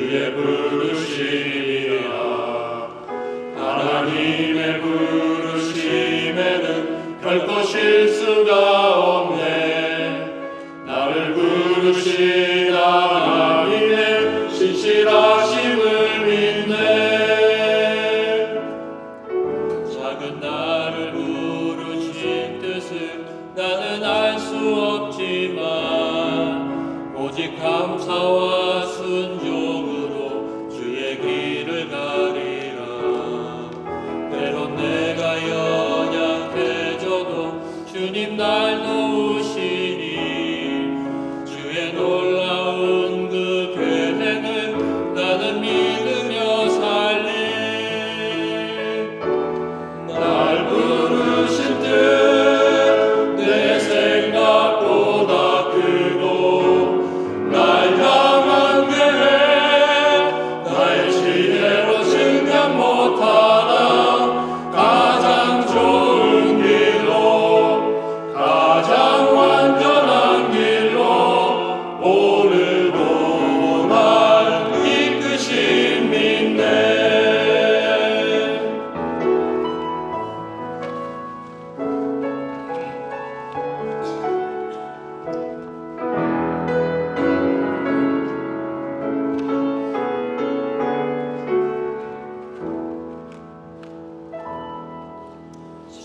주의 부르심이라. 하나님의 부르심에는 결코 실수가 없네. 나를 부르신 하나님의 신실하심을 믿네. 작은 나를 부르신 뜻을 나는 알 수 없지만 오직 감사와 부르시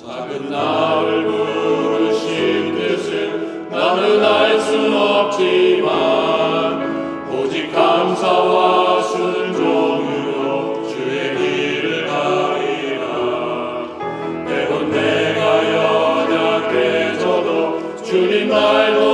작은 나를 부르신 뜻을 나는 알 순 없지만 오직 감사와 순종으로 주의 길을 가리라. 때론 내가 연약해져도 주님 날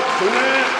Alto, né?